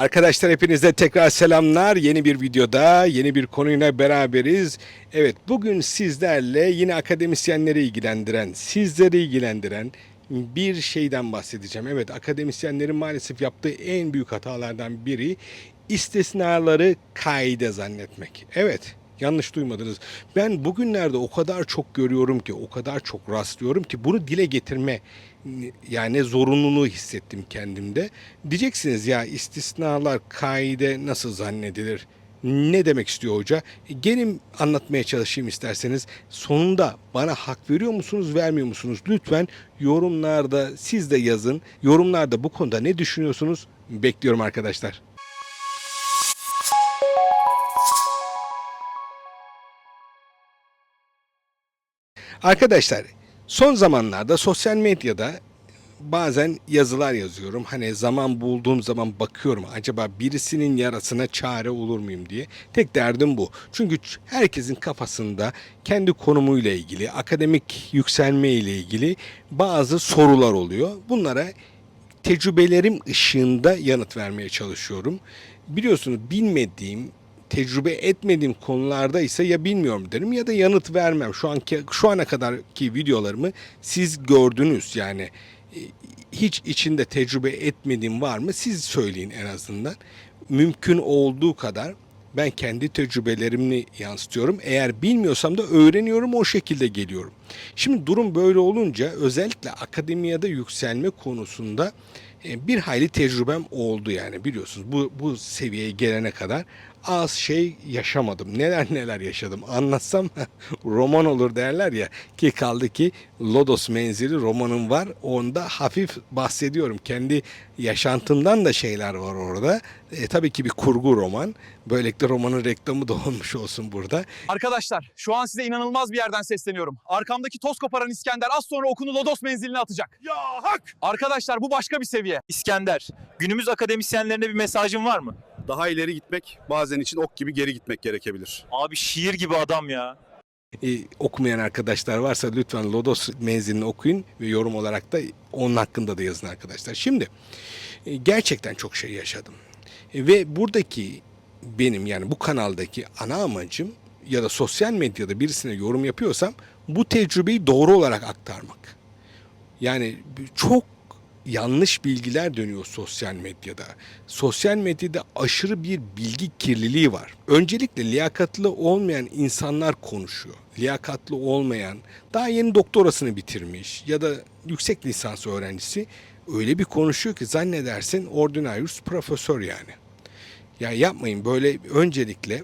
Arkadaşlar hepinize tekrar selamlar. Yeni bir videoda, yeni bir konuyla beraberiz. Evet, bugün sizlerle yine akademisyenleri ilgilendiren, sizleri ilgilendiren bir şeyden bahsedeceğim. Evet, akademisyenlerin maalesef yaptığı en büyük hatalardan biri istisnaları kaide zannetmek. Evet, yanlış duymadınız. Ben bugünlerde o kadar çok görüyorum ki, o kadar çok rastlıyorum ki bunu dile getirme yani zorunluluğu hissettim kendimde. Diyeceksiniz ya istisnalar kaide nasıl zannedilir? Ne demek istiyor hoca? E, Gelin anlatmaya çalışayım isterseniz. Sonunda bana hak veriyor musunuz, vermiyor musunuz? Lütfen yorumlarda siz de yazın. Yorumlarda bu konuda ne düşünüyorsunuz? Bekliyorum arkadaşlar. Arkadaşlar son zamanlarda sosyal medyada bazen yazılar yazıyorum. Hani zaman bulduğum zaman bakıyorum acaba birisinin yarasına çare olur muyum diye. Tek derdim bu. Çünkü herkesin kafasında kendi konumuyla ilgili, akademik yükselme ile ilgili bazı sorular oluyor. Bunlara tecrübelerim ışığında yanıt vermeye çalışıyorum. Biliyorsunuz bilmediğim, tecrübe etmediğim konularda ise ya bilmiyorum derim ya da yanıt vermem. Şu anki şu ana kadarki videolarımı siz gördünüz yani e, hiç içinde tecrübe etmediğim var mı? Siz söyleyin en azından. Mümkün olduğu kadar ben kendi tecrübelerimi yansıtıyorum. Eğer bilmiyorsam da öğreniyorum o şekilde geliyorum. Şimdi durum böyle olunca özellikle akademiyada yükselme konusunda e, bir hayli tecrübem oldu yani biliyorsunuz bu bu seviyeye gelene kadar az şey yaşamadım. Neler neler yaşadım. Anlatsam roman olur derler ya ki kaldı ki Lodos menzili romanım var. Onda hafif bahsediyorum. Kendi yaşantımdan da şeyler var orada. E, tabii ki bir kurgu roman. Böylelikle romanın reklamı da olmuş olsun burada. Arkadaşlar şu an size inanılmaz bir yerden sesleniyorum. Arkamdaki toz koparan İskender az sonra okunu Lodos menziline atacak. Ya hak! Arkadaşlar bu başka bir seviye. İskender, günümüz akademisyenlerine bir mesajın var mı? Daha ileri gitmek bazen için ok gibi geri gitmek gerekebilir. Abi şiir gibi adam ya. E, okumayan arkadaşlar varsa lütfen Lodos menzilini okuyun ve yorum olarak da onun hakkında da yazın arkadaşlar. Şimdi e, gerçekten çok şey yaşadım. E, ve buradaki benim yani bu kanaldaki ana amacım ya da sosyal medyada birisine yorum yapıyorsam bu tecrübeyi doğru olarak aktarmak. Yani çok yanlış bilgiler dönüyor sosyal medyada. Sosyal medyada aşırı bir bilgi kirliliği var. Öncelikle liyakatlı olmayan insanlar konuşuyor. Liyakatlı olmayan, daha yeni doktorasını bitirmiş ya da yüksek lisans öğrencisi öyle bir konuşuyor ki zannedersin ordinarius profesör yani. Ya yapmayın böyle öncelikle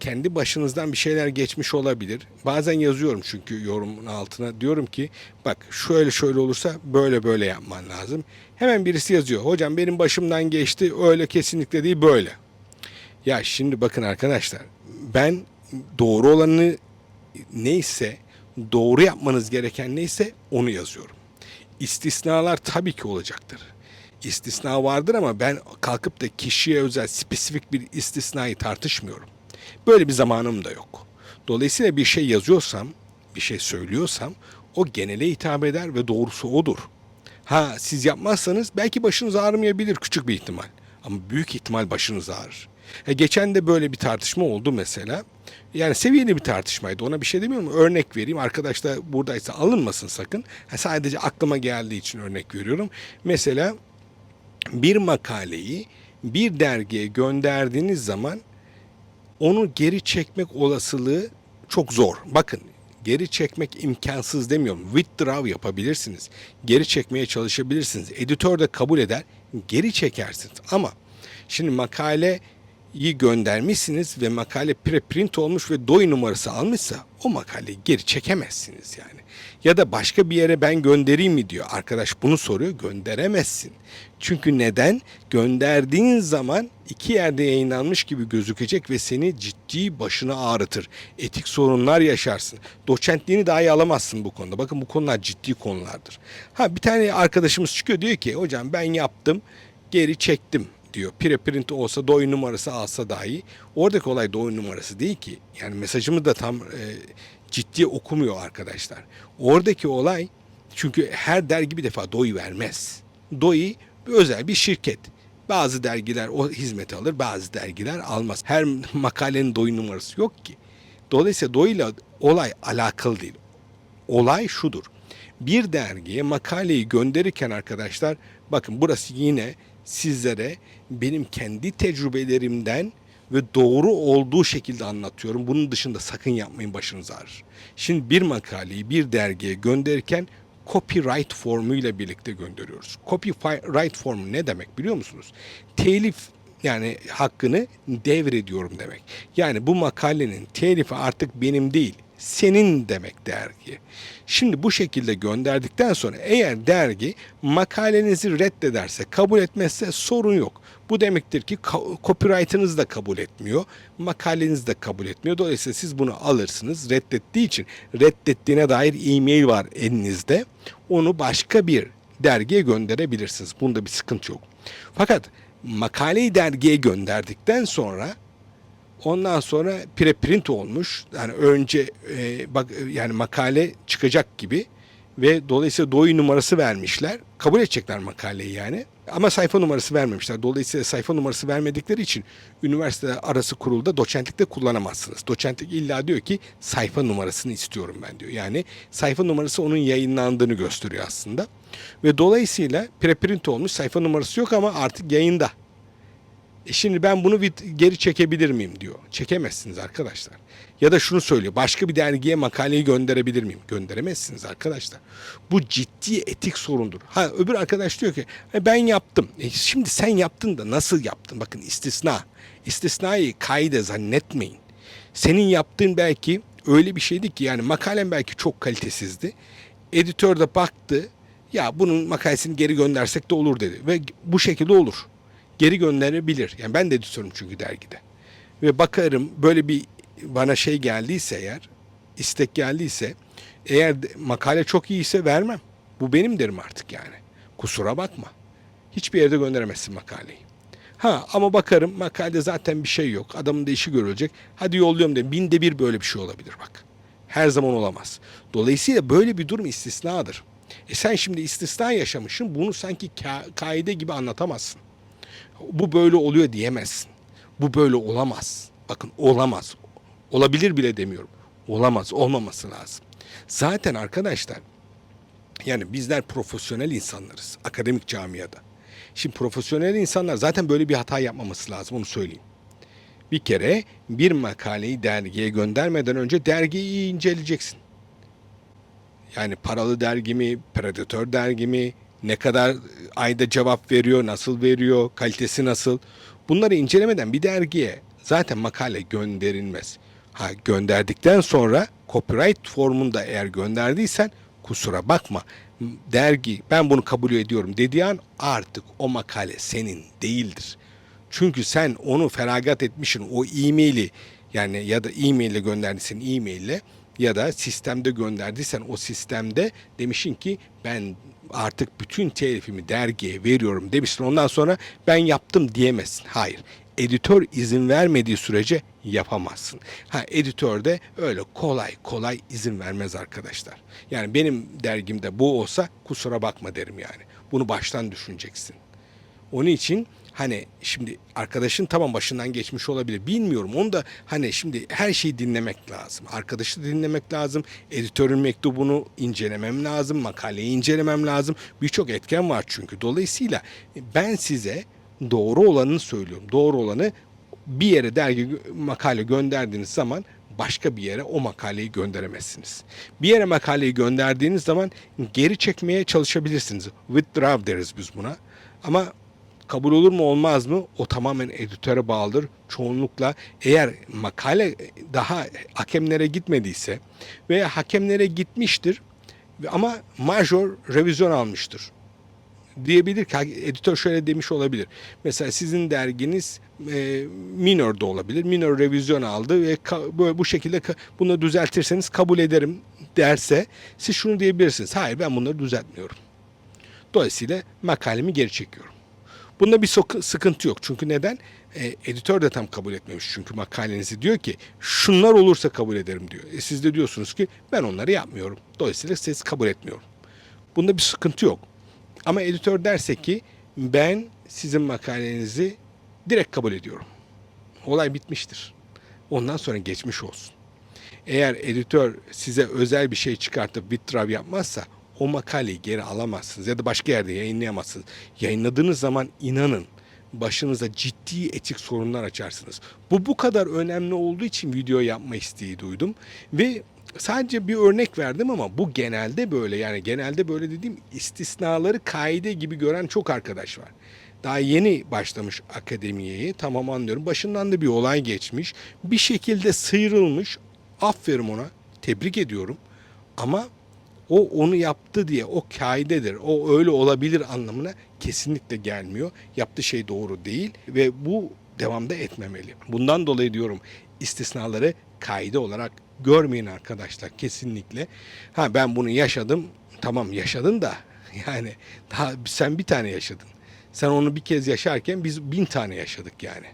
kendi başınızdan bir şeyler geçmiş olabilir. Bazen yazıyorum çünkü yorumun altına. Diyorum ki bak şöyle şöyle olursa böyle böyle yapman lazım. Hemen birisi yazıyor. Hocam benim başımdan geçti öyle kesinlikle değil böyle. Ya şimdi bakın arkadaşlar ben doğru olanı neyse doğru yapmanız gereken neyse onu yazıyorum. İstisnalar tabii ki olacaktır. İstisna vardır ama ben kalkıp da kişiye özel spesifik bir istisnayı tartışmıyorum. Böyle bir zamanım da yok. Dolayısıyla bir şey yazıyorsam, bir şey söylüyorsam o genele hitap eder ve doğrusu odur. Ha siz yapmazsanız belki başınız ağrımayabilir küçük bir ihtimal. Ama büyük ihtimal başınız ağrır. E, geçen de böyle bir tartışma oldu mesela. Yani seviyeli bir tartışmaydı. Ona bir şey demiyorum. Örnek vereyim. Arkadaş da buradaysa alınmasın sakın. Ha, sadece aklıma geldiği için örnek veriyorum. Mesela bir makaleyi bir dergiye gönderdiğiniz zaman onu geri çekmek olasılığı çok zor. Bakın geri çekmek imkansız demiyorum. Withdraw yapabilirsiniz. Geri çekmeye çalışabilirsiniz. Editör de kabul eder. Geri çekersiniz. Ama şimdi makaleyi göndermişsiniz ve makale preprint olmuş ve DOI numarası almışsa o makaleyi geri çekemezsiniz yani. Ya da başka bir yere ben göndereyim mi diyor. Arkadaş bunu soruyor. Gönderemezsin. Çünkü neden? Gönderdiğin zaman iki yerde yayınlanmış gibi gözükecek ve seni ciddi başına ağrıtır. Etik sorunlar yaşarsın. Doçentliğini dahi alamazsın bu konuda. Bakın bu konular ciddi konulardır. Ha bir tane arkadaşımız çıkıyor diyor ki hocam ben yaptım geri çektim diyor. Preprint olsa doy numarası alsa dahi oradaki olay doy numarası değil ki. Yani mesajımı da tam e, ciddi okumuyor arkadaşlar. Oradaki olay çünkü her dergi bir defa doy vermez. Bir özel bir şirket. Bazı dergiler o hizmeti alır, bazı dergiler almaz. Her makalenin doyu numarası yok ki. Dolayısıyla doyuyla olay alakalı değil. Olay şudur. Bir dergiye makaleyi gönderirken arkadaşlar bakın burası yine sizlere benim kendi tecrübelerimden ve doğru olduğu şekilde anlatıyorum. Bunun dışında sakın yapmayın başınız ağrır. Şimdi bir makaleyi bir dergiye gönderirken copyright formuyla birlikte gönderiyoruz. Copyright formu ne demek biliyor musunuz? Telif yani hakkını devrediyorum demek. Yani bu makalenin telifi artık benim değil, senin demek dergi. Şimdi bu şekilde gönderdikten sonra eğer dergi makalenizi reddederse, kabul etmezse sorun yok. Bu demektir ki copyright'ınız da kabul etmiyor, makaleniz de kabul etmiyor. Dolayısıyla siz bunu alırsınız. Reddettiği için reddettiğine dair e-mail var elinizde. Onu başka bir dergiye gönderebilirsiniz. Bunda bir sıkıntı yok. Fakat makaleyi dergiye gönderdikten sonra Ondan sonra preprint olmuş. Yani önce e, bak yani makale çıkacak gibi ve dolayısıyla doyu numarası vermişler. Kabul edecekler makaleyi yani. Ama sayfa numarası vermemişler. Dolayısıyla sayfa numarası vermedikleri için üniversite arası kurulda doçentlikte kullanamazsınız. Doçentlik illa diyor ki sayfa numarasını istiyorum ben diyor. Yani sayfa numarası onun yayınlandığını gösteriyor aslında. Ve dolayısıyla preprint olmuş sayfa numarası yok ama artık yayında. Şimdi ben bunu geri çekebilir miyim diyor. Çekemezsiniz arkadaşlar. Ya da şunu söylüyor. Başka bir dergiye makaleyi gönderebilir miyim? Gönderemezsiniz arkadaşlar. Bu ciddi etik sorundur. Ha öbür arkadaş diyor ki "E, ben yaptım. E, şimdi sen yaptın da nasıl yaptın? Bakın istisna. İstisnayı kaide zannetmeyin. Senin yaptığın belki öyle bir şeydi ki yani makalen belki çok kalitesizdi. Editör de baktı. Ya bunun makalesini geri göndersek de olur dedi. Ve bu şekilde olur geri gönderebilir. Yani ben de editörüm çünkü dergide. Ve bakarım böyle bir bana şey geldiyse eğer, istek geldiyse, eğer makale çok iyiyse vermem. Bu benim derim artık yani. Kusura bakma. Hiçbir yerde gönderemezsin makaleyi. Ha ama bakarım makalede zaten bir şey yok. Adamın da işi görülecek. Hadi yolluyorum derim. Binde bir böyle bir şey olabilir bak. Her zaman olamaz. Dolayısıyla böyle bir durum istisnadır. E sen şimdi istisna yaşamışsın. Bunu sanki ka- kaide gibi anlatamazsın bu böyle oluyor diyemezsin. Bu böyle olamaz. Bakın olamaz. Olabilir bile demiyorum. Olamaz. Olmaması lazım. Zaten arkadaşlar yani bizler profesyonel insanlarız akademik camiada. Şimdi profesyonel insanlar zaten böyle bir hata yapmaması lazım onu söyleyeyim. Bir kere bir makaleyi dergiye göndermeden önce dergiyi iyi inceleyeceksin. Yani paralı dergi mi, predatör dergi mi, ne kadar ayda cevap veriyor, nasıl veriyor, kalitesi nasıl. Bunları incelemeden bir dergiye zaten makale gönderilmez. Ha gönderdikten sonra copyright formunda eğer gönderdiysen kusura bakma. Dergi ben bunu kabul ediyorum dediği an artık o makale senin değildir. Çünkü sen onu feragat etmişsin o e-maili yani ya da e-mail ile gönderdiysen e-mail ile ya da sistemde gönderdiysen o sistemde demişsin ki ben artık bütün telifimi dergiye veriyorum demişsin. Ondan sonra ben yaptım diyemezsin. Hayır. Editör izin vermediği sürece yapamazsın. Ha editör de öyle kolay kolay izin vermez arkadaşlar. Yani benim dergimde bu olsa kusura bakma derim yani. Bunu baştan düşüneceksin. Onun için hani şimdi arkadaşın tamam başından geçmiş olabilir. Bilmiyorum. Onu da hani şimdi her şeyi dinlemek lazım. Arkadaşı dinlemek lazım. Editörün mektubunu incelemem lazım. Makaleyi incelemem lazım. Birçok etken var çünkü. Dolayısıyla ben size doğru olanını söylüyorum. Doğru olanı bir yere dergi makale gönderdiğiniz zaman başka bir yere o makaleyi gönderemezsiniz. Bir yere makaleyi gönderdiğiniz zaman geri çekmeye çalışabilirsiniz. Withdraw deriz biz buna. Ama kabul olur mu olmaz mı o tamamen editöre bağlıdır. Çoğunlukla eğer makale daha hakemlere gitmediyse veya hakemlere gitmiştir ama major revizyon almıştır diyebilir ki editör şöyle demiş olabilir. Mesela sizin derginiz e, minor da olabilir. Minor revizyon aldı ve ka- böyle bu şekilde ka- bunu düzeltirseniz kabul ederim derse siz şunu diyebilirsiniz. Hayır ben bunları düzeltmiyorum. Dolayısıyla makalemi geri çekiyorum. Bunda bir sıkıntı yok. Çünkü neden? E, editör de tam kabul etmemiş. Çünkü makalenizi diyor ki şunlar olursa kabul ederim diyor. E, siz de diyorsunuz ki ben onları yapmıyorum. Dolayısıyla siz kabul etmiyorum. Bunda bir sıkıntı yok. Ama editör derse ki ben sizin makalenizi direkt kabul ediyorum. Olay bitmiştir. Ondan sonra geçmiş olsun. Eğer editör size özel bir şey çıkartıp bitrav yapmazsa o makaleyi geri alamazsınız ya da başka yerde yayınlayamazsınız. Yayınladığınız zaman inanın başınıza ciddi etik sorunlar açarsınız. Bu bu kadar önemli olduğu için video yapma isteği duydum ve sadece bir örnek verdim ama bu genelde böyle yani genelde böyle dediğim istisnaları kaide gibi gören çok arkadaş var. Daha yeni başlamış akademiyeye tamam anlıyorum. Başından da bir olay geçmiş. Bir şekilde sıyrılmış. Aferin ona. Tebrik ediyorum. Ama o onu yaptı diye o kaidedir. O öyle olabilir anlamına kesinlikle gelmiyor. Yaptığı şey doğru değil ve bu devamda etmemeli. Bundan dolayı diyorum istisnaları kaide olarak görmeyin arkadaşlar kesinlikle. Ha ben bunu yaşadım. Tamam yaşadın da yani daha sen bir tane yaşadın. Sen onu bir kez yaşarken biz bin tane yaşadık yani.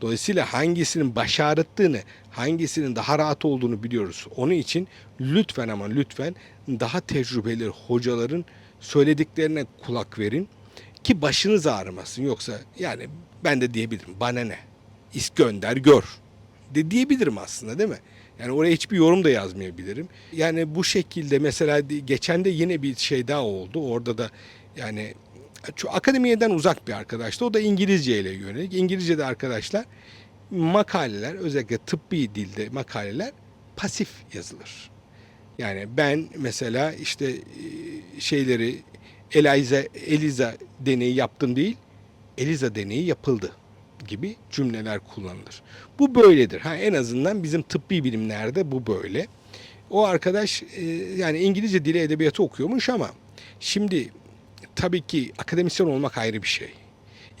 Dolayısıyla hangisinin baş ağrıttığını, hangisinin daha rahat olduğunu biliyoruz. Onun için lütfen ama lütfen daha tecrübeli hocaların söylediklerine kulak verin ki başınız ağrımasın. Yoksa yani ben de diyebilirim bana ne? İs gönder gör de diyebilirim aslında değil mi? Yani oraya hiçbir yorum da yazmayabilirim. Yani bu şekilde mesela geçen de yine bir şey daha oldu. Orada da yani akademiyeden uzak bir arkadaştı. O da İngilizce ile yönelik. İngilizce'de arkadaşlar makaleler özellikle tıbbi dilde makaleler pasif yazılır. Yani ben mesela işte e, şeyleri Eliza, Eliza deneyi yaptım değil, Eliza deneyi yapıldı gibi cümleler kullanılır. Bu böyledir. Ha en azından bizim tıbbi bilimlerde bu böyle. O arkadaş e, yani İngilizce dili edebiyatı okuyormuş ama şimdi tabii ki akademisyen olmak ayrı bir şey.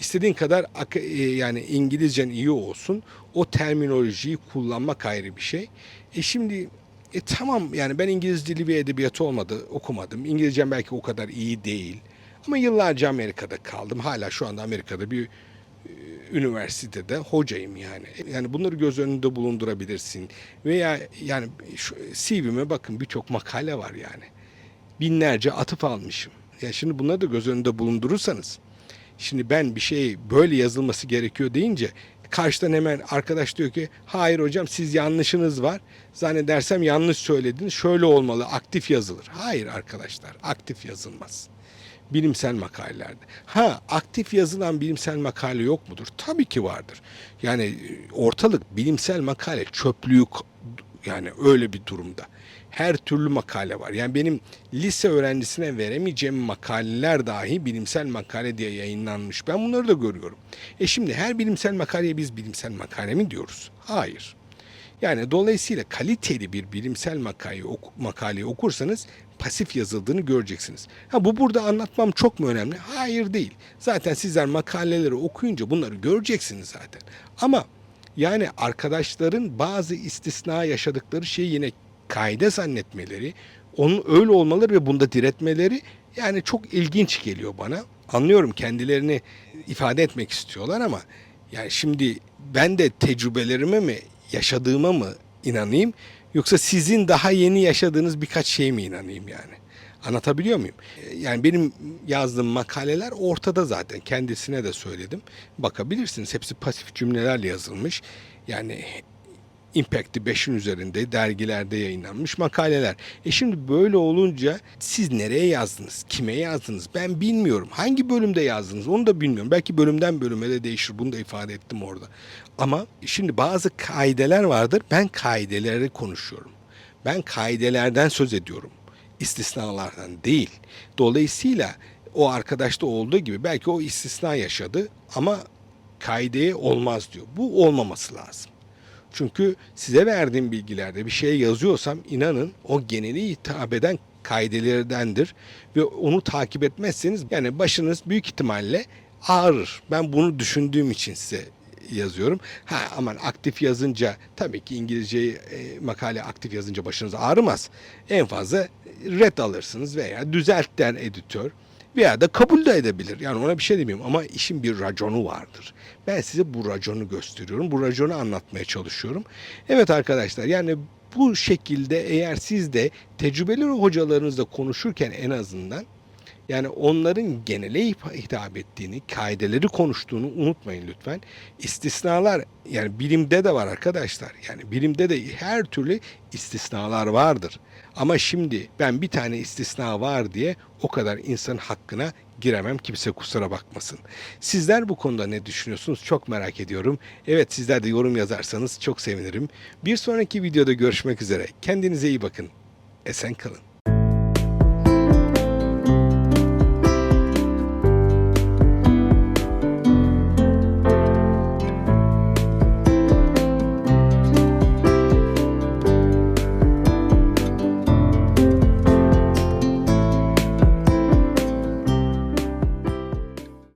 İstediğin kadar e, yani İngilizcen iyi olsun. O terminolojiyi kullanmak ayrı bir şey. E şimdi e tamam yani ben İngiliz dili ve edebiyatı olmadı okumadım. İngilizcem belki o kadar iyi değil. Ama yıllarca Amerika'da kaldım. Hala şu anda Amerika'da bir e, üniversitede hocayım yani. Yani bunları göz önünde bulundurabilirsin. Veya yani şu CV'me bakın birçok makale var yani. Binlerce atıf almışım. Ya şimdi bunları da göz önünde bulundurursanız Şimdi ben bir şey böyle yazılması gerekiyor deyince karşıdan hemen arkadaş diyor ki hayır hocam siz yanlışınız var. Zannedersem yanlış söylediniz. Şöyle olmalı aktif yazılır. Hayır arkadaşlar aktif yazılmaz. Bilimsel makalelerde. Ha aktif yazılan bilimsel makale yok mudur? Tabii ki vardır. Yani e, ortalık bilimsel makale çöplüğü yani öyle bir durumda. Her türlü makale var. Yani benim lise öğrencisine veremeyeceğim makaleler dahi bilimsel makale diye yayınlanmış. Ben bunları da görüyorum. E şimdi her bilimsel makaleye biz bilimsel makale mi diyoruz? Hayır. Yani dolayısıyla kaliteli bir bilimsel makaleyi, oku, makaleyi okursanız pasif yazıldığını göreceksiniz. Ha bu burada anlatmam çok mu önemli? Hayır değil. Zaten sizler makaleleri okuyunca bunları göreceksiniz zaten. Ama yani arkadaşların bazı istisna yaşadıkları şeyi yine kaide zannetmeleri, onun öyle olmaları ve bunda diretmeleri yani çok ilginç geliyor bana. Anlıyorum kendilerini ifade etmek istiyorlar ama yani şimdi ben de tecrübelerime mi yaşadığıma mı inanayım yoksa sizin daha yeni yaşadığınız birkaç şeye mi inanayım yani? Anlatabiliyor muyum? Yani benim yazdığım makaleler ortada zaten. Kendisine de söyledim. Bakabilirsiniz. Hepsi pasif cümlelerle yazılmış. Yani Impact'i 5'in üzerinde dergilerde yayınlanmış makaleler. E şimdi böyle olunca siz nereye yazdınız? Kime yazdınız? Ben bilmiyorum. Hangi bölümde yazdınız? Onu da bilmiyorum. Belki bölümden bölüme de değişir. Bunu da ifade ettim orada. Ama şimdi bazı kaideler vardır. Ben kaideleri konuşuyorum. Ben kaidelerden söz ediyorum. İstisnalardan değil. Dolayısıyla o arkadaşta olduğu gibi belki o istisna yaşadı ama kaideye olmaz diyor. Bu olmaması lazım. Çünkü size verdiğim bilgilerde bir şey yazıyorsam inanın o geneli hitap eden kaidelerdendir ve onu takip etmezseniz yani başınız büyük ihtimalle ağrır. Ben bunu düşündüğüm için size yazıyorum. Ha aman aktif yazınca tabii ki İngilizceyi e, makale aktif yazınca başınız ağrımaz. En fazla red alırsınız veya düzelt der editör veya da kabul de edebilir. Yani ona bir şey demiyorum ama işin bir raconu vardır. Ben size bu raconu gösteriyorum. Bu raconu anlatmaya çalışıyorum. Evet arkadaşlar yani bu şekilde eğer siz de tecrübeli hocalarınızla konuşurken en azından Yani onların genele hitap ettiğini, kaideleri konuştuğunu unutmayın lütfen. İstisnalar yani bilimde de var arkadaşlar. Yani bilimde de her türlü istisnalar vardır. Ama şimdi ben bir tane istisna var diye o kadar insanın hakkına giremem. Kimse kusura bakmasın. Sizler bu konuda ne düşünüyorsunuz? Çok merak ediyorum. Evet sizler de yorum yazarsanız çok sevinirim. Bir sonraki videoda görüşmek üzere. Kendinize iyi bakın. Esen kalın.